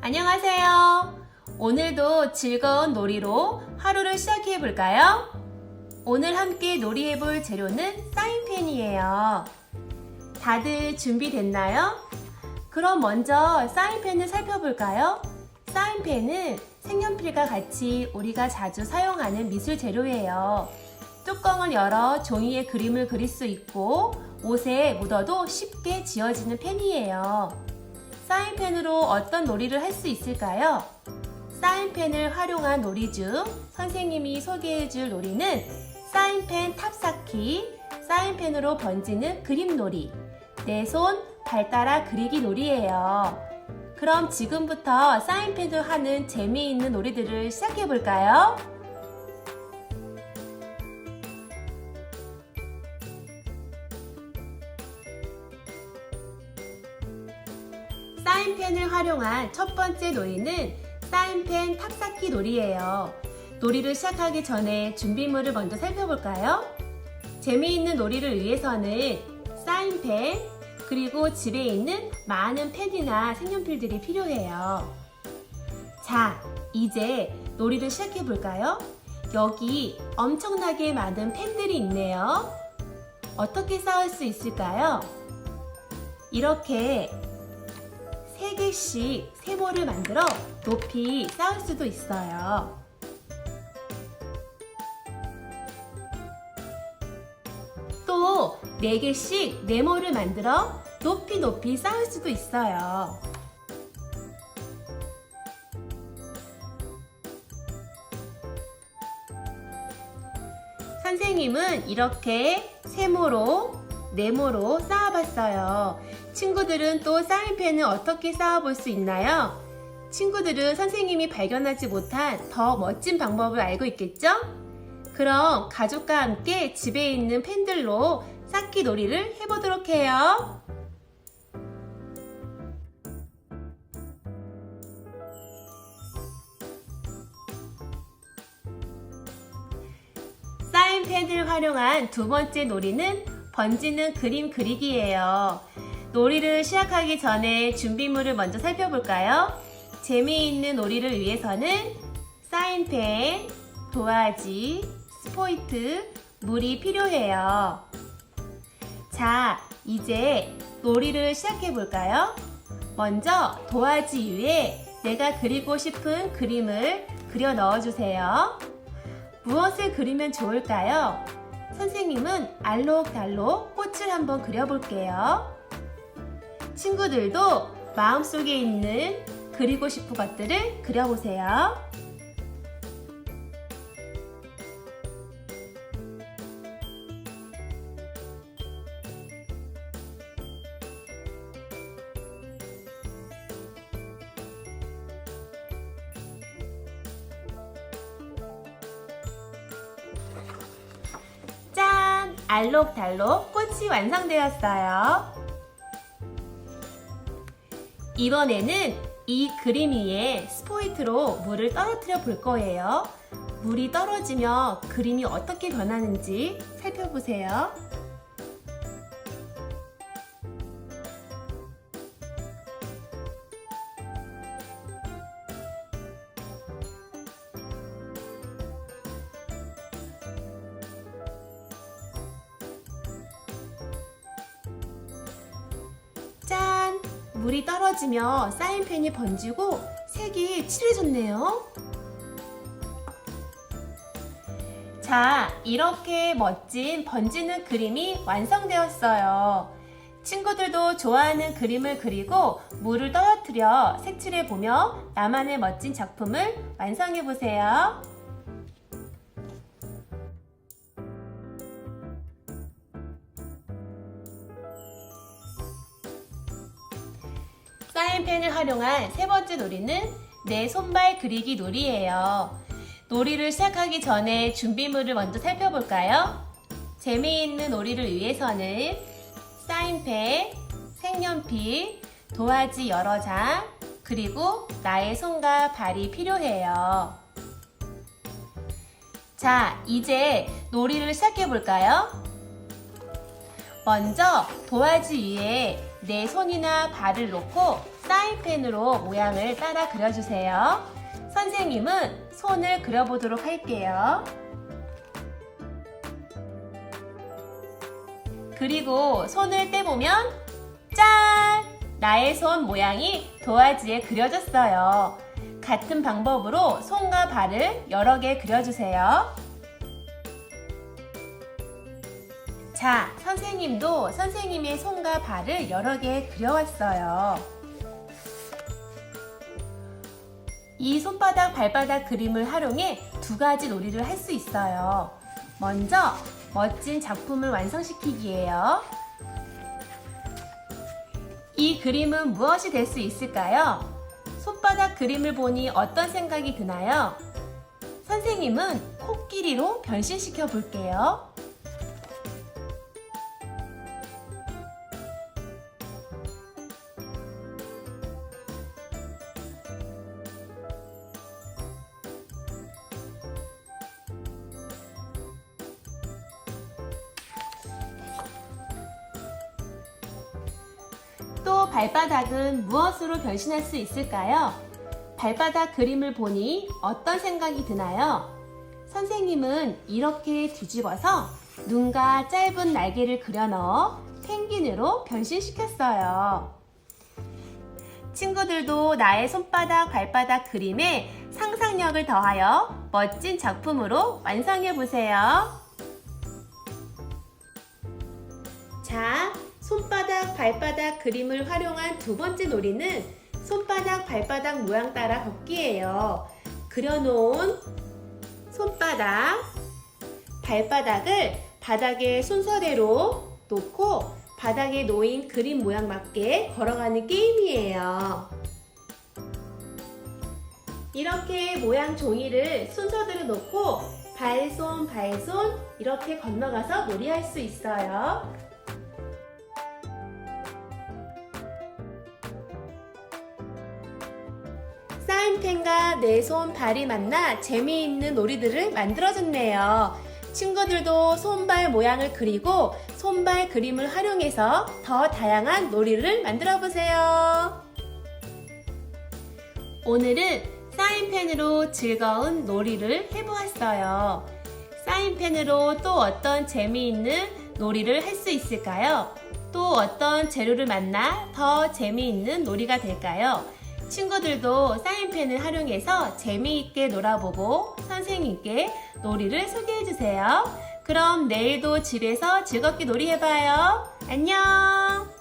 안녕하세요. 오늘도 즐거운 놀이로 하루를 시작해 볼까요? 오늘 함께 놀이해 볼 재료는 사인펜이에요. 다들 준비됐나요? 그럼 먼저 사인펜을 살펴볼까요? 사인펜은 색연필과 같이 우리가 자주 사용하는 미술 재료예요. 뚜껑을 열어 종이에 그림을 그릴 수 있고 옷에 묻어도 쉽게 지워지는 펜이에요. 사인펜으로 어떤 놀이를 할 수 있을까요? 사인펜을 활용한 놀이 중 선생님이 소개해 줄 놀이는 사인펜 탑쌓기, 사인펜으로 번지는 그림 놀이, 내 손 발 따라 그리기 놀이예요. 그럼 지금부터 사인펜으로 하는 재미있는 놀이들을 시작해 볼까요? 사인펜을 활용한 첫 번째 놀이는 사인펜 탑쌓기 놀이예요. 놀이를 시작하기 전에 준비물을 먼저 살펴볼까요? 재미있는 놀이를 위해서는 사인펜, 그리고 집에 있는 많은 펜이나 색연필들이 필요해요. 자, 이제 놀이를 시작해 볼까요? 여기 엄청나게 많은 펜들이 있네요. 어떻게 쌓을 수 있을까요? 이렇게 세 개씩 세모를 만들어 높이 쌓을 수도 있어요. 또네 개씩 네모를 만들어 높이 높이 쌓을 수도 있어요. 선생님은 이렇게 세모로 네모로 쌓아봤어요. 친구들은 또 사인펜을 어떻게 쌓아볼 수 있나요? 친구들은 선생님이 발견하지 못한 더 멋진 방법을 알고 있겠죠? 그럼 가족과 함께 집에 있는 펜들로 쌓기 놀이를 해보도록 해요. 사인펜을 활용한 두 번째 놀이는 번지는 그림 그리기예요. 놀이를 시작하기 전에 준비물을 먼저 살펴볼까요? 재미있는 놀이를 위해서는 사인펜, 도화지, 스포이트, 물이 필요해요. 자, 이제 놀이를 시작해 볼까요? 먼저 도화지 위에 내가 그리고 싶은 그림을 그려 넣어 주세요. 무엇을 그리면 좋을까요? 선생님은 알록달록 꽃을 한번 그려볼게요. 친구들도 마음속에 있는 그리고 싶은 것들을 그려보세요. 알록달록 꽃이 완성되었어요. 이번에는 이 그림 위에 스포이트로 물을 떨어뜨려 볼 거예요. 물이 떨어지면 그림이 어떻게 변하는지 살펴보세요. 물이 떨어지며 사인펜이 번지고 색이 칠해졌네요. 자, 이렇게 멋진 번지는 그림이 완성되었어요. 친구들도 좋아하는 그림을 그리고 물을 떨어뜨려 색칠해 보며 나만의 멋진 작품을 완성해 보세요. 사인펜을 활용한 세 번째 놀이는 내 손발 그리기 놀이예요. 놀이를 시작하기 전에 준비물을 먼저 살펴볼까요? 재미있는 놀이를 위해서는 사인펜, 색연필, 도화지 여러 장, 그리고 나의 손과 발이 필요해요. 자, 이제 놀이를 시작해 볼까요? 먼저 도화지 위에 내 손이나 발을 놓고 사인펜으로 모양을 따라 그려주세요. 선생님은 손을 그려보도록 할게요. 그리고 손을 떼보면 짠! 나의 손 모양이 도화지에 그려졌어요. 같은 방법으로 손과 발을 여러 개 그려주세요. 자, 선생님도 선생님의 손과 발을 여러 개 그려왔어요. 이 손바닥, 발바닥 그림을 활용해 두 가지 놀이를 할 수 있어요. 먼저 멋진 작품을 완성시키기예요. 이 그림은 무엇이 될 수 있을까요? 손바닥 그림을 보니 어떤 생각이 드나요? 선생님은 코끼리로 변신시켜 볼게요. 발바닥은 무엇으로 변신할 수 있을까요? 발바닥 그림을 보니 어떤 생각이 드나요? 선생님은 이렇게 뒤집어서 눈과 짧은 날개를 그려 넣어 펭귄으로 변신시켰어요. 친구들도 나의 손바닥, 발바닥 그림에 상상력을 더하여 멋진 작품으로 완성해 보세요. 자, 손바닥, 발바닥 그림을 활용한 두 번째 놀이는 손바닥, 발바닥 모양 따라 걷기예요. 그려놓은 손바닥, 발바닥을 바닥에 순서대로 놓고 바닥에 놓인 그림 모양 맞게 걸어가는 게임이에요. 이렇게 모양 종이를 순서대로 놓고 발손, 발손 이렇게 건너가서 놀이할 수 있어요. 펜과 내 손, 발이 만나 재미있는 놀이들을 만들어줬네요. 친구들도 손발 모양을 그리고 손발 그림을 활용해서 더 다양한 놀이를 만들어 보세요. 오늘은 사인펜으로 즐거운 놀이를 해보았어요. 사인펜으로 또 어떤 재미있는 놀이를 할 수 있을까요? 또 어떤 재료를 만나 더 재미있는 놀이가 될까요? 친구들도 사인펜을 활용해서 재미있게 놀아보고 선생님께 놀이를 소개해주세요. 그럼 내일도 집에서 즐겁게 놀이해봐요. 안녕!